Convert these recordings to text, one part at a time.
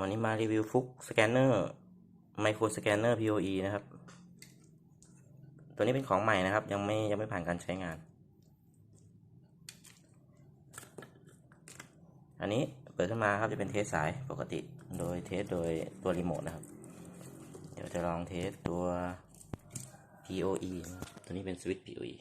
วันนี้มารีวิวฟุกสแกนเนอร์ไมโครสแกนเนอร์ POE นะครับ ตัวนี้เป็นของใหม่นะครับ ยังไม่ยังไม่ผ่านการใช้งาน อันนี้เปิดขึ้นมาครับจะเป็นเทสสายปกติ โดยเทสโดยตัวรีโมทนะครับ เดี๋ยวจะลองเทสตัว POE ตัวนี้เป็นสวิตช์ POE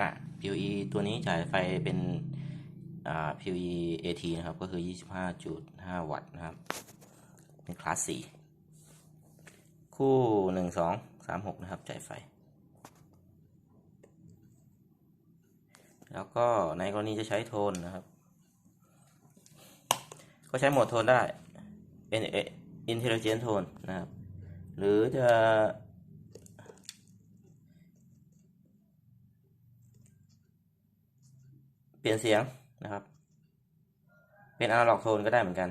อะ PoE ตัวนี้จ่ายไฟเป็นอ่า PoE AT นะครับ ก็คือ 25.5 วัตต์นะครับ เป็นคลาส 4 คู่ 1 2 3 6 นะครับ จ่ายไฟ แล้วก็ในกรณีจะใช้โทนนะครับ ก็ใช้โหมดโทนได้ เป็น Intelligent Tone นะครับ หรือจะ ปลี่ยนเสียงนะครับ เป็นอนาล็อกโทนก็ได้เหมือนกัน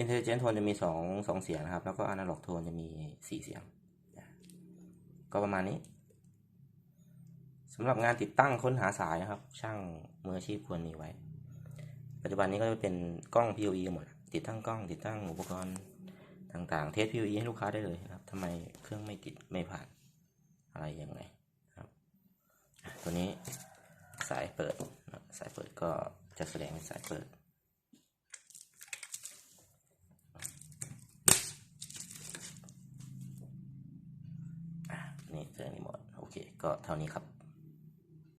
Intelligent Tone จะมีสองสองเสียงนะครับ แล้วก็อนาล็อกโทนจะมีสี่เสียง ก็ประมาณนี้สำหรับงานติดตั้งค้นหาสายนะครับ ช่างมืออาชีพควรมีไว้ ปัจจุบันนี้ก็จะเป็นกล้อง POE หมด ติดตั้งกล้อง ติดตั้งอุปกรณ์ต่างๆ เทส POE ให้ลูกค้าได้เลยนะครับทำไมเครื่องไม่ติดไม่ผ่านอะไรยังไงครับ ตัวนี้ เปิด สายเปิดก็จะแสดงเป็นสายเปิด นี่เจอรีโมทโอเค ก็เท่านี้ครับ